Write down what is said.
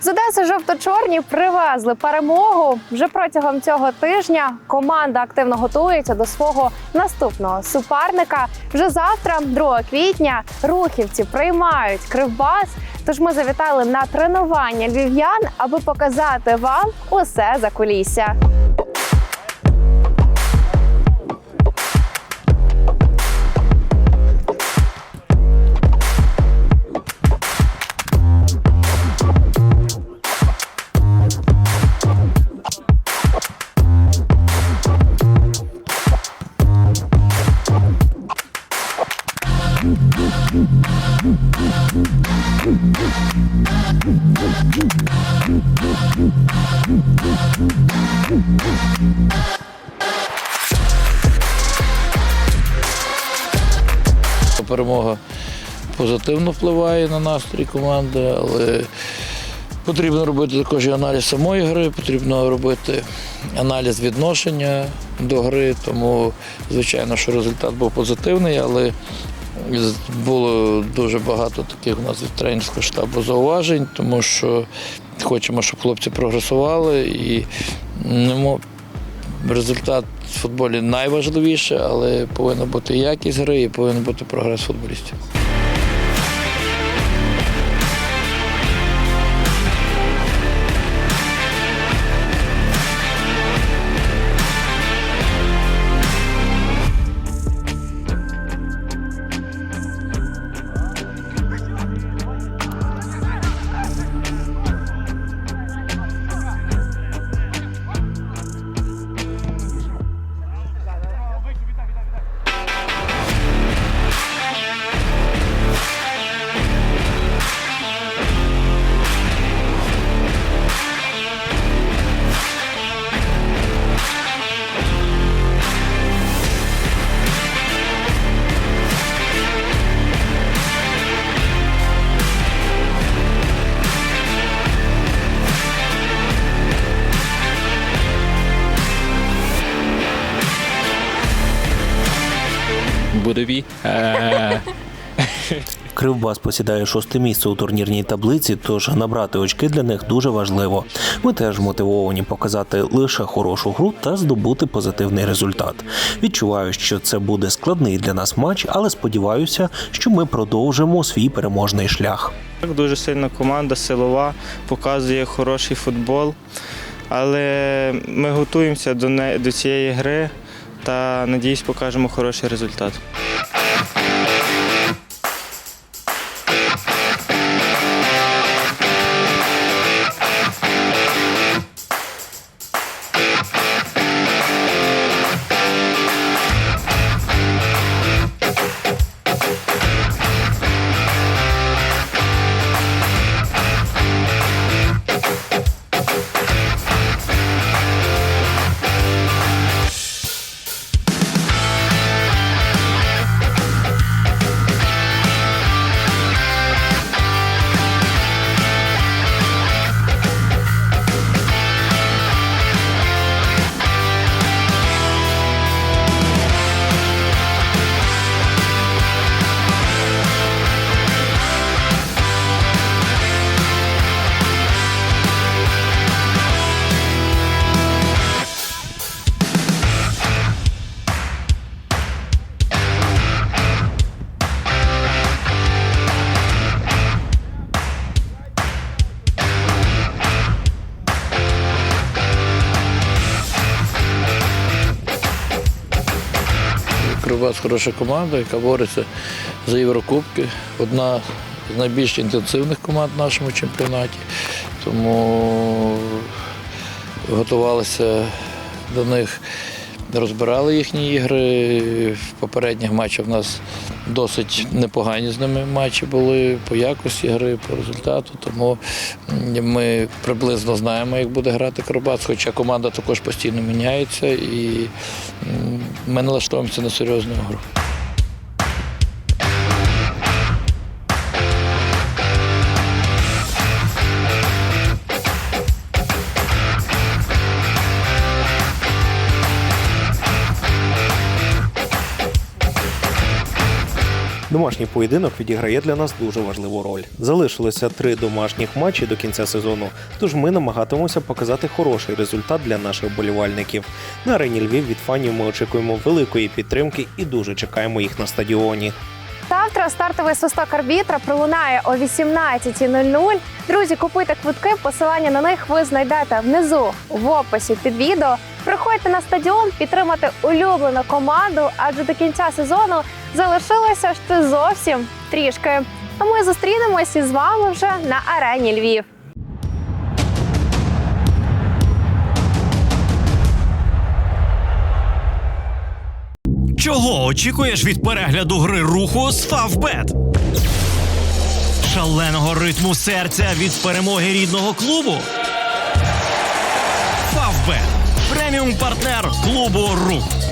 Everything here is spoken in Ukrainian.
З Одеси жовто-чорні привезли перемогу. Вже протягом цього тижня команда активно готується до свого наступного суперника. Вже завтра, 2 квітня, рухівці приймають кривбас. Тож ми завітали на тренування львів'ян, аби показати вам усе за кулісся. Перемога позитивно впливає на настрій команди, але потрібно робити також і аналіз самої гри, потрібно робити аналіз відношення до гри, тому, звичайно, що результат був позитивний, але було дуже багато таких у нас від тренерського штабу зауважень, тому що хочемо, щоб хлопці прогресували і не результат в футболі найважливіше, але повинна бути якість гри і повинен бути прогрес футболістів. Будові. Е, Кривбас посідає шосте місце у турнірній таблиці, тож набрати очки для них дуже важливо. Ми теж мотивовані показати лише хорошу гру та здобути позитивний результат. Відчуваю, що це буде складний для нас матч, але сподіваюся, що ми продовжимо свій переможний шлях. Так, Дуже сильна команда, силова, показує хороший футбол. Але ми готуємося до, не, до цієї гри та надіюсь, покажемо хороший результат. Кривбас хороша команда, яка бореться за Єврокубки. Одна з найбільш інтенсивних команд в нашому чемпіонаті. Тому готувалися до них, розбирали їхні ігри. В попередніх матчах в нас досить непогані з ними матчі були по якості гри, по результату. Тому ми приблизно знаємо, як буде грати Кривбас, хоча команда також постійно міняється і ми налаштовуємося на серйозну гру. Домашній поєдинок відіграє для нас дуже важливу роль. Залишилося три домашніх матчі до кінця сезону, тож ми намагатимемося показати хороший результат для наших болівальників. На арені Львів від фанів ми очікуємо великої підтримки і дуже чекаємо їх на стадіоні. Завтра стартовий свисток арбітра пролунає о 18.00. Друзі, купуйте квитки. Посилання на них ви знайдете внизу в описі під відео. Приходьте на стадіон підтримати улюблену команду, адже до кінця сезону залишилося ще зовсім трішки. А ми зустрінемося з вами вже на арені Львів. Чого очікуєш від перегляду гри руху з Фавбет? Шаленого ритму серця від перемоги рідного клубу? Преміум партнер клубу Рух.